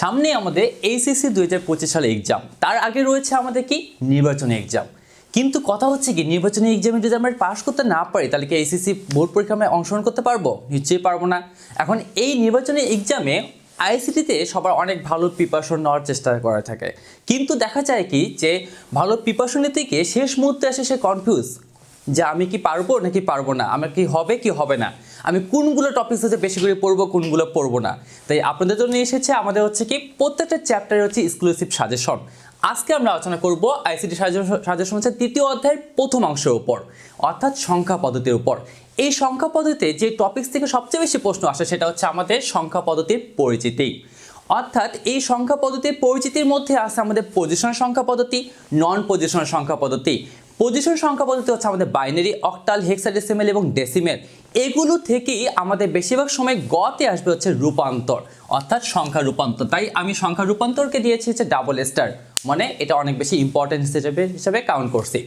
সামনে আমাদের এইচএসসি দুই হাজার পঁচিশ সালে এক্সাম তার আগে রয়েছে আমাদের কি? নির্বাচনী এক্সাম কিন্তু কথা হচ্ছে কি, নির্বাচনী এক্সামে যদি আমরা পাশ করতে না পারি, তাহলে কি এইচএসসি বোর্ড পরীক্ষা আমরা অংশগ্রহণ করতে পারব? নিশ্চয়ই পারব না। এখন এই নির্বাচনী এক্সামে আইসিটিতে সবার অনেক ভালো প্রিপারেশন নেওয়ার চেষ্টা করা থাকে। কিন্তু দেখা যায় কি, যে ভালো প্রিপারেশন গিয়ে শেষ মুহূর্তে এসে সে কনফিউজ যে আমি কি পারব নাকি পারব না? আমার কি হবে কি হবে না? আমি কোনগুলো টপিকস হচ্ছে বেশি করে পড়ব, কোনগুলো পড়ব না? তাই আপনাদের জন্য এসেছে আমাদের হচ্ছে কি প্রত্যেকটা চ্যাপ্টারে হচ্ছে এক্সক্লুসিভ সাজেশন আজকে আমরা আলোচনা করব আইসিটি সাজেশন হচ্ছে তৃতীয় অধ্যায়ের প্রথম অংশের উপর, অর্থাৎ সংখ্যা পদ্ধতির উপর। এই সংখ্যা পদ্ধতিতে যে টপিকস থেকে সবচেয়ে বেশি প্রশ্ন আসে সেটা হচ্ছে আমাদের সংখ্যা পদ্ধতির পরিচিতি। অর্থাৎ এই সংখ্যা পদ্ধতির পরিচিতির মধ্যে আছে আমাদের পজিশন সংখ্যা পদ্ধতি নন পজিশন সংখ্যা পদ্ধতি। পজিশন সংখ্যা পদ্ধতি হচ্ছে আমাদের বাইনারি অক্টাল হেক্সাডেসিমেল এবং ডেসিমেল এগুলো থেকেই আমাদের বেশিরভাগ সময় গতে আসবে হচ্ছে রূপান্তর, অর্থাৎ সংখ্যা রূপান্তর। তাই আমি সংখ্যা রূপান্তরকে দিয়েছি হচ্ছে ডাবল স্টার মানে এটা অনেক বেশি ইম্পর্টেন্ট হিসেবে, হিসাবে কাউন্ট করছি।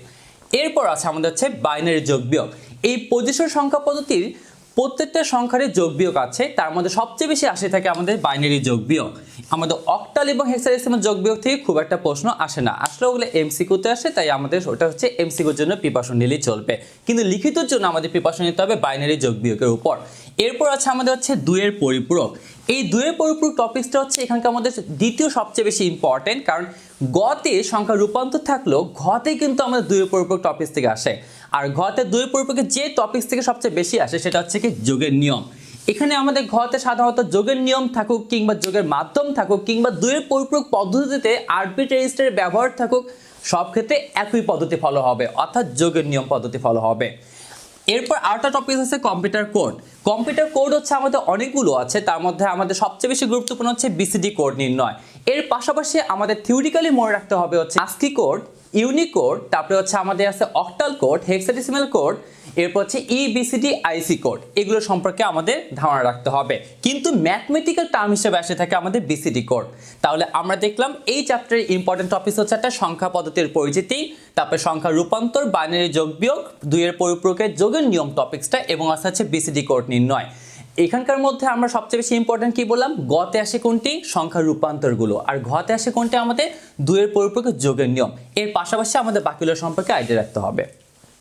এরপর আছে আমাদের হচ্ছে বাইনারি যোগ বিয়োগ। এই পজিশন সংখ্যা পদ্ধতির প্রত্যেকটা সংখ্যারই যোগ বিয়োগ আছে, তার মধ্যে সবচেয়ে বেশি আসে থাকে আমাদের বাইনারি যোগ বিয়োগ। আমাদের অক্টাল এবং হেক্সাডেসিমাল যোগ বিয়োগ থেকে খুব একটা প্রশ্ন আসে না। আসলে ওগুলো এমসিকিউতে আসে, তাই আমাদের ওটা হচ্ছে এমসিকিউর জন্য প্রিপারেশন নিলেই চলবে। কিন্তু লিখিতর জন্য আমাদের প্রিপারেশন নিতে হবে বাইনারি যোগ বিয়োগের উপর। এরপর আছে আমাদের হচ্ছে দুইয়ের পরিপূরক। এই দুয়ের পরিপূরক টপিকসটা হচ্ছে এখানকার আমাদের দ্বিতীয় সবচেয়ে বেশি ইম্পর্টেন্ট কারণ গতে সংখ্যা রূপান্তর থাকলেও ঘতে কিন্তু আমাদের দুইয়ের পরিপূরক টপিকস থেকে আসে। আর ঘতে দুই পরিপূরকের যে টপিকস থেকে সবচেয়ে বেশি আসে সেটা হচ্ছে কি যোগের নিয়ম। এখানে আমাদের ঘতে সাধারণত যোগের নিয়ম থাকুক কিংবা যোগের মাধ্যম থাকুক কিংবা দুইয়ের পরিপূরক পদ্ধতিতে আরবিট রেজিস্টারের ব্যবহার থাকুক, সব ক্ষেত্রে একই পদ্ধতি ফলো হবে, অর্থাৎ যোগের নিয়ম পদ্ধতি ফলো হবে। এরপর আরেকটা টপিক হচ্ছে কম্পিউটার কোড কম্পিউটার কোড হচ্ছে আমাদের অনেকগুলো আছে, তার মধ্যে আমাদের সবচেয়ে বেশি গুরুত্বপূর্ণ হচ্ছে বিসিডি কোড নির্ণয়। এর পাশাপাশি আমাদের থিওরিক্যালি মনে রাখতে হবে হচ্ছে আস্কি কোড ইউনিকোড, তারপরে হচ্ছে আমাদের আছে অক্টাল কোড, হেক্সাডেসিমাল কোড, এরপর হচ্ছে E ইবিসিডি আইসি কোড। এগুলো সম্পর্কে আমাদের ধারণা রাখতে হবে। কিন্তু ম্যাথমেটিক্যাল টার্ম হিসেবে আসে থাকে আমাদের বিসিডি কোড। তাহলে আমরা দেখলাম এই চ্যাপ্টারের ইম্পর্টেন্ট টপিক হচ্ছে একটা সংখ্যা পদ্ধতির পরিচিতি, তারপরে সংখ্যা রূপান্তর বাইনারি যোগ বিয়োগ, দুইয়ের পরিপূরকের যোগের নিয়ম টপিক্সটা এবং আছে হচ্ছে বিসিডি কোড নির্ণয়। এখানকার মধ্যে আমরা সবচেয়ে বেশি ইম্পর্টেন্ট কি বললাম? গতে আসে কোনটি? সংখ্যা রূপান্তরগুলো। আর ঘতে আসে কোনটি? আমাদের দুয়ের পরিপ্রেক্ষিত যোগের নিয়ম। এর পাশাপাশি আমাদের বাকিগুলো সম্পর্কে আইডিয়া রাখতে হবে।